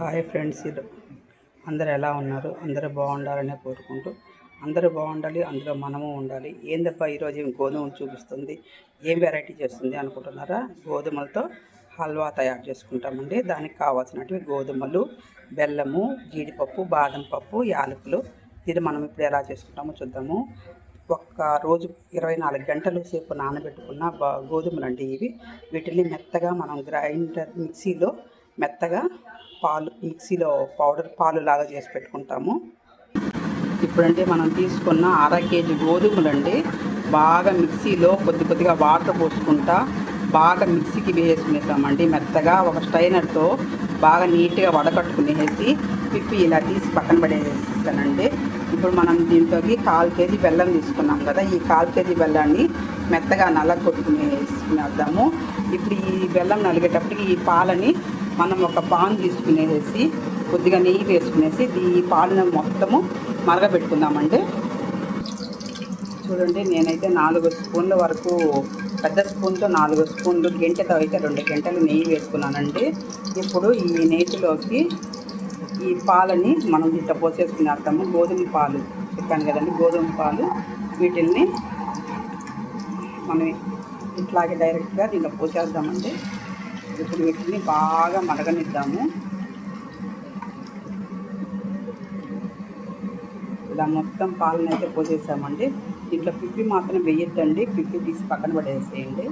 Hi friends అందరు ఎలా ఉన్నారు? అందరూ బాగుండాలనే కోరుకుంటూ అందరూ బాగుండాలి అందులో మనము ఉండాలి. ఏందప్ప ఈరోజు ఏం గోధుమలు చూపిస్తుంది? ఏం వెరైటీ చేస్తుంది అనుకుంటున్నారా? గోధుమలతో హల్వా తయారు చేసుకుంటామండి. దానికి కావాల్సినవి గోధుమలు బెల్లము జీడిపప్పు బాదం పప్పు యాలకులు. ఇది మనం ఇప్పుడు ఎలా చేసుకుంటామో చూద్దాము. ఒక్క రోజు ఇరవై నాలుగు గంటల సేపు నానబెట్టుకున్న బా గోధుమలు అండి ఇవి. వీటిని మెత్తగా మనం గ్రైండర్ మిక్సీలో మెత్తగా పాలు మిక్సీలో పౌడర్ పాలు లాగా చేసి పెట్టుకుంటాము. ఇప్పుడంటే మనం తీసుకున్న అర కేజీ గోధుమలండి బాగా మిక్సీలో కొద్ది కొద్దిగా వాటర్ పోసుకుంటా బాగా మిక్సీకి వేసుకునేసామండి మెత్తగా ఒక స్టైనర్తో బాగా నీట్గా వడకట్టుకునేసి పిప్పి ఇలా తీసి పక్కన పడేసేస్తానండి ఇప్పుడు మనం దీంట్లోకి కాల్ కేజీ బెల్లం తీసుకున్నాం కదా ఈ కాల్ కేజీ బెల్లాన్ని మెత్తగా నల్ల కొట్టుకునేసుకునేద్దాము ఇప్పుడు ఈ బెల్లం నలిగేటప్పటికి ఈ పాలని మనం ఒక పాన్ తీసుకునేసి కొద్దిగా నెయ్యి వేసుకునేసి ఈ పాలను మొత్తము మరగబెట్టుకుందామండి. చూడండి నేనైతే నాలుగు స్పూన్ల వరకు పెద్ద స్పూన్తో నాలుగు స్పూన్లు గంటతో అయితే రెండు గంటలు నెయ్యి వేసుకున్నానండి. ఇప్పుడు ఈ నేతిలోకి ఈ పాలని మనం ఇట్లా పోసేసుకునేస్తాము అర్థము గోధుమ పాలు చెప్పాను కదండి గోధుమ పాలు వీటిల్ని మనం ఇట్లాగే డైరెక్ట్గా దీంట్లో పోసేద్దామండి. ఇప్పుడు వీటిని బాగా మరగనిద్దాము. ఇలా మొత్తం పాలను అయితే పోసేసామండి. దీంట్లో పిప్పి మాత్రం వేయొద్దండి. పిప్పి తీసి పక్కన పడేసేయండి.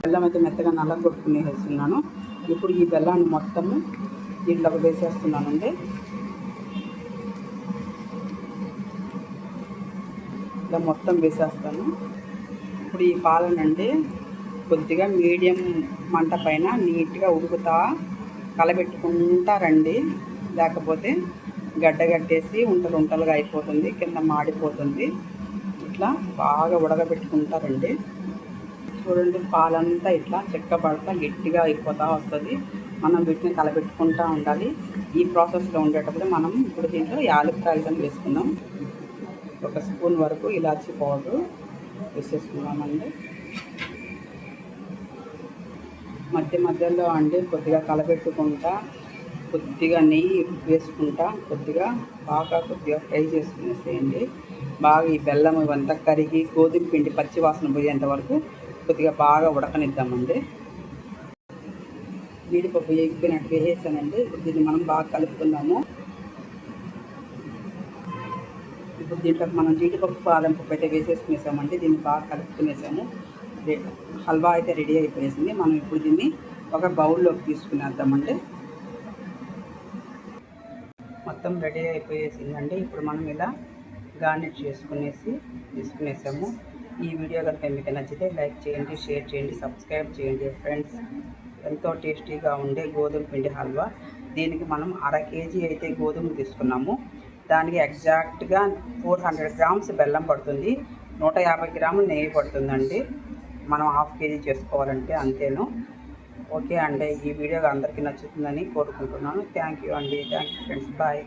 బెల్లం అయితే మెత్తగా నల్ల కొట్టుకుని వేస్తున్నాను ఇప్పుడు ఈ బెల్లాన్ని మొత్తము దీంట్లోకి వేసేస్తున్నానండి. ఇలా మొత్తం వేసేస్తాను. ఇప్పుడు ఈ పాలనండి. కొద్దిగా మీడియం మంట పైన నీట్గా ఉడుకుతా కలబెట్టుకుంటారండి లేకపోతే గడ్డగట్టేసి ఉంటలు ఉంటలుగా అయిపోతుంది కింద మాడిపోతుంది. ఇట్లా బాగా ఉడకబెట్టుకుంటారండి చూడండి పాలంతా ఇట్లా చెక్కబడతా గట్టిగా అయిపోతూ వస్తుంది. మనం వీటిని కలబెట్టుకుంటూ ఉండాలి. ఈ ప్రాసెస్లో ఉండేటప్పుడు మనం ఇప్పుడు దీంట్లో యాలక్కాయలు వేసుకుందాం. ఒక స్పూన్ వరకు ఇలాచీ పౌడర్ వేసేసుకున్నామండి మధ్య మధ్యలో అండి కొద్దిగా కలబెట్టుకుంటా కొద్దిగా నెయ్యి వేసుకుంటా కొద్దిగా బాగా కొద్దిగా ఫ్రై చేసుకునేసేయండి. బాగా ఈ బెల్లం ఇవంతా కరిగి గోధుమ పిండి పచ్చి వాసన పోయేంత వరకు కొద్దిగా బాగా ఉడకనిద్దామండి. జీడిపప్పు ఎగిపోయినట్టు వేసేసానండి. దీన్ని మనం బాగా కలుపుకుందాము. ఇప్పుడు దీంట్లో మనం జీడిపప్పు బాదం పప్పు అయితే వేసేసుకునేసామండి. దీన్ని బాగా కలుపుకునేసాము. హల్వా అయితే రెడీ అయిపోయేసింది. మనం ఇప్పుడు దీన్ని ఒక బౌల్లోకి తీసుకునేద్దామండి. మొత్తం రెడీ అయిపోయేసిందండి. ఇప్పుడు మనం ఇలా గార్నిష్ చేసుకునేసి తీసుకునేసాము. ఈ వీడియో కనుక మీకు నచ్చితే లైక్ చేయండి షేర్ చేయండి సబ్స్క్రైబ్ చేయండి ఫ్రెండ్స్. ఎంతో టేస్టీగా ఉండే గోధుమ పిండి హల్వా. దీనికి మనం అర కేజీ అయితే గోధుమ తీసుకున్నాము. దానికి ఎగ్జాక్ట్గా ఫోర్ హండ్రెడ్ గ్రామ్స్ బెల్లం పడుతుంది. నూట యాభై గ్రాములు నెయ్యి పడుతుందండి. మనం హాఫ్ కేజీ చేసుకోవాలంటే అంతేను. ఓకే అండి ఈ వీడియో అందరికీ నచ్చుతుందని కోరుకుంటున్నాను. థ్యాంక్ యూ అండి. Thank you friends bye